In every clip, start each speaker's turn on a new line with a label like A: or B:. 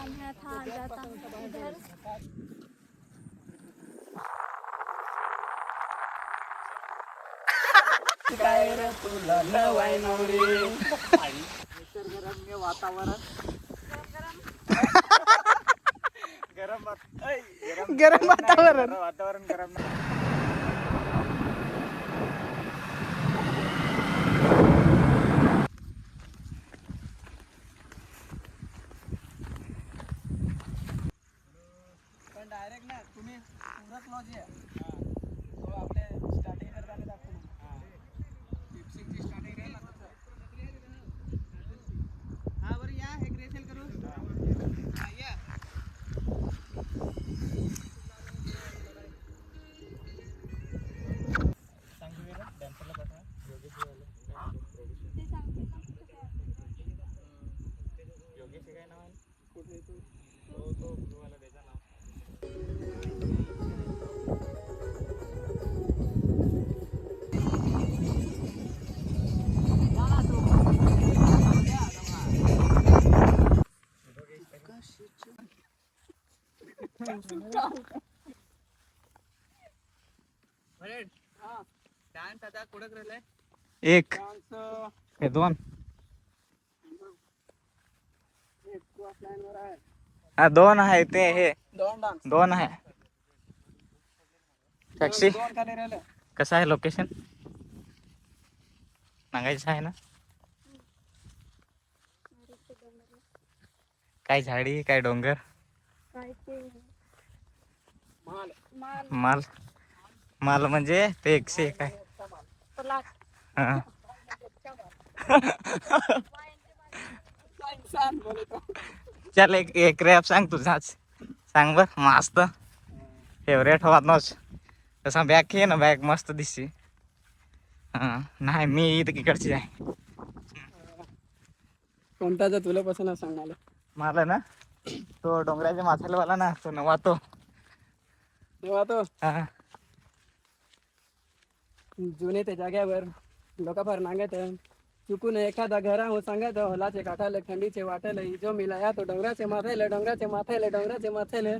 A: काम है था जाता हूँ इधर
B: काय रे तुला नवाय नवरी निसर्गरम्य वातावरण गरम वात- ऐ,
C: गरम वातावरण.
B: गरम वातावरण गरम डायरेक्ट ना तुम्ही सुरत लॉज
A: आहे.
B: डान्स आता कुठं राहिलाय
C: एक. हे दोन. हा दोन आहे ते हे.
B: दोन
C: आहे. टॅक्सी कसं आहे लोकेशन सांगायचं आहे ना? काय झाडी काय डोंगर?
A: काय ते
B: माल.
A: माल
C: म्हणजे ते एकशे एक आहे हा. चल एक एक रॅप सांग तुझाच सांग बर मस्त. फेवरेट हवा नोच तसा बॅग घे ना बॅग मस्त दिसते हा. नाही मी इकडची आहे.
B: कोणता तुला पसंत सांग मला
C: मला ना तो डोंगराच्या माथ्याला ना तो नवा तो.
B: तेव्हा तो
C: हा
B: जुने त्या जाग्यावर लोक फार नांगत चुकून एखादा घरा हो सांगत हलाचे काठाले खंडीचे वाटले जो मिलाया तो डोंगराचे माथेले डोंगराचे माथेले डोंगराचे माथेले.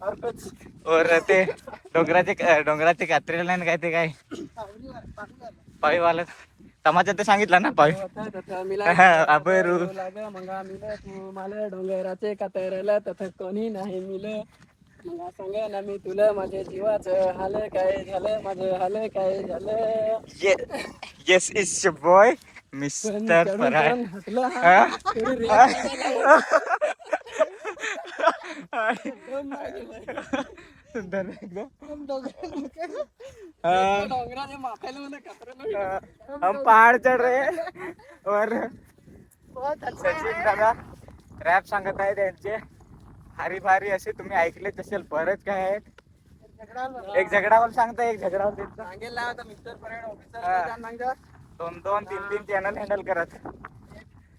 B: और कुछ
C: और ते डोंगराचे डोंगराचे कात्रेला नाही काय ते काय? पाळीवाला. तमाच्या ते सांगितलं ना पाळी. अबरू.
B: मंगा मिल तू मला डोंगराचे कातरला तथ कोणी नाही मिल. मग सांगा ना मी तुला माझ्या जीवाचं हाल काय झालं? माझं हाल काय झालं?
C: येस इज बॉय मिस्टर फराय
B: मला.
C: हम पहाड़ चढ़ रहे और सचिन दादा रॅप सांगत आहे त्यांचे. भारी भारी असे तुम्ही ऐकले असेल बरेच काय आहेत एक झगडावर सांगता एक झगडावर. दोन दोन तीन तीन चॅनल हँडल करत.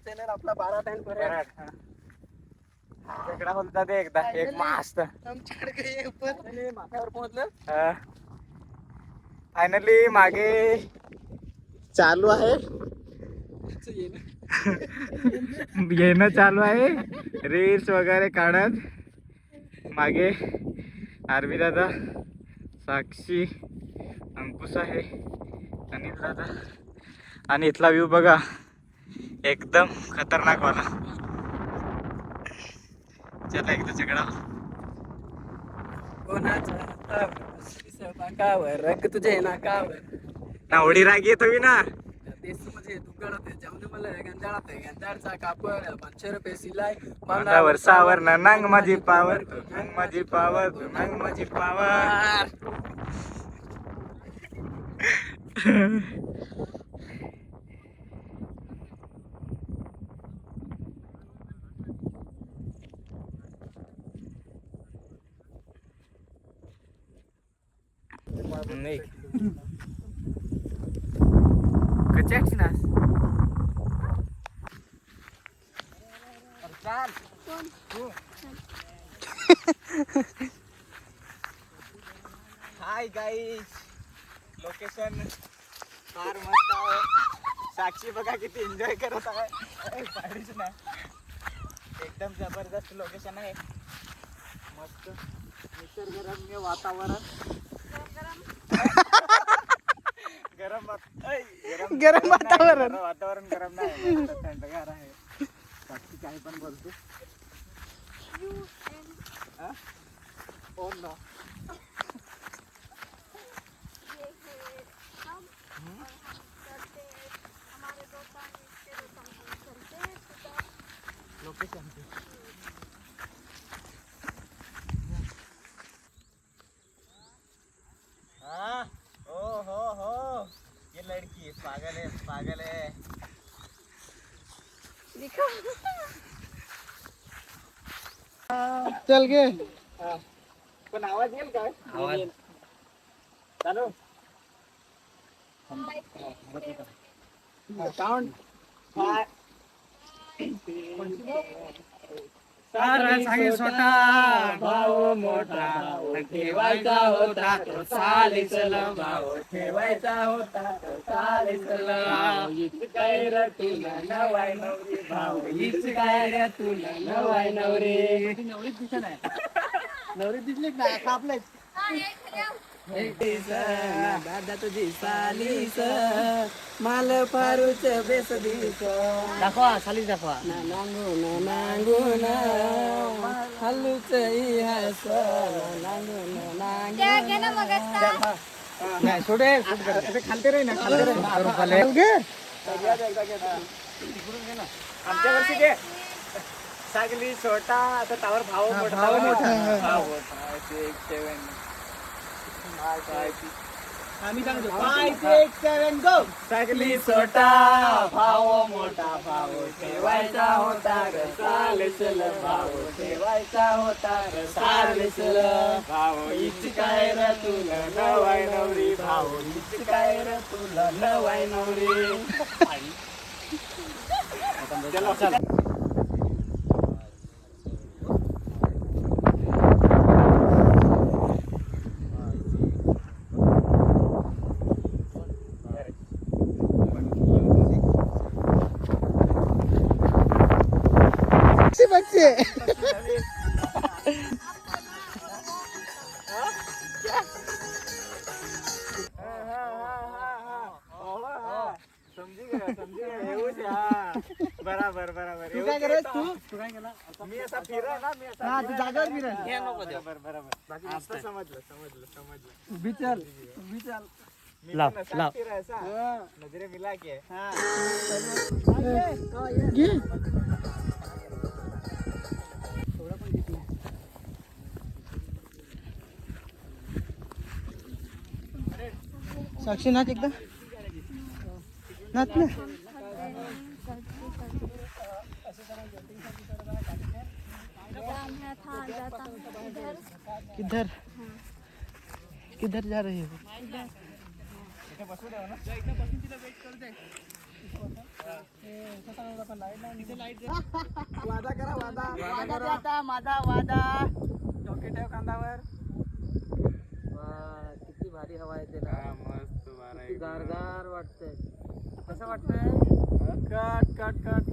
B: चॅनल आपला बारा टाइम.
C: झगडा बोलता ते एकदा एक मस्त. फायनली मागे. चालू आहे. येणं चालू आहे. रील्स वगैरे काढत. मागे आरवी दादा साक्षी अंकुश आहे अनिल दादा. आणि इथला व्ह्यू बघा. एकदम खतरनाक वाला. चला एकदा
B: हातावर स्वयंपाकावर रग तुझे नाकावर.
C: ना उडी राग येत ना.
B: मला गंजाळा ते गंजाळचा कापड पाचशे रुपये सिलाई
C: बांधावर सावर ना नांग माझी पावर नांग माझी पावर नांग माझी पावर. ना
B: चाल
C: हाय गाईज लोकेशन फार मस्त आहे. साक्षी बघा किती एन्जॉय करत आहे. पाडीच ना एकदम जबरदस्त लोकेशन आहे. मस्त. निसर्गरम्य वातावरण. गरम वात- ऐ,
D: गरम
C: नाही,
D: वातावरण.
C: गरम वातावरण गरम नाही मस्त थंडगार आहे बाकी काही पण बोलतो
A: यू एन
C: हा? हो ना
A: ये है हम और हम चलते हमारे दोस्तान इसके दोस्तान हम चलते सुबह
C: लोकेशन हाँ ओ हो हो ये लड़की पागल है पागल है
D: चल गे।
C: पण आवाज येईल काय? आवाज. चालू.
B: काउंट
C: सारा सांगे छोटा
B: भाऊ मोठा ठेवायचा होता तो चालीसला भाऊ ठेवायचा होता तो चालीसला हीच काय रे तुला नवाय नवरी भाऊ हीच काय रे तुला नवाय नवरी. नवरी दिसत आहे
D: नवरी दिसली का कापले
B: दादा तुझी सालीस माल फारूच बेस दिस
D: दाखवा साली दाखवा.
B: नांगून नांगून हल्लूच इहास नांगून नांगून
D: नाही सोडे खालते रे ना खालते रे. चल गे
C: आमच्या वर्षी घे सागली छोटा आता टावर भाव मोठा.
D: भाव मोठा.
C: भाव मोठा सिक्स सेवन
D: आम्ही सांगतो फाय सिक्स सेवन गो
B: सगली सोटा भाव मोठा भाव ठेवायचा होता ग सालेसल भाव ठेवायचा होता ग सालेसल भाव हीच काय र तुला नवाय नवरी? भाव हीच काय र तुला नवाय नवरी?
D: बच्चे बच्चे
C: समजी गया समजी गया हेऊच आहे, हा. बराबर बराबर
D: तू
C: हेऊच
D: काय
C: आहे
D: करत
C: तो.
D: तू तू काय केला
C: मी असा फिरा ना मी असा
D: हा, तू
C: फिरा.
D: जागेवर फिरा.
C: बरोबर बरोबर आता समजलं समजलं समजलं
B: उभी चल उभी चल
C: मी पण असा फिरायचा नजरे मिला के
D: घे साक्षी नाच एकदा. नाच ना.
A: हूँ
D: किधर? किधर जा रहे हो?
B: वादा करा वादा.
D: वादा जाता माझा वादा.
B: डोके ठेव कांदावर
D: किती भारी हवा
C: मस्त बारा
D: गारगार वाटतंय. कसं वाटतंय?
B: Cut cut cut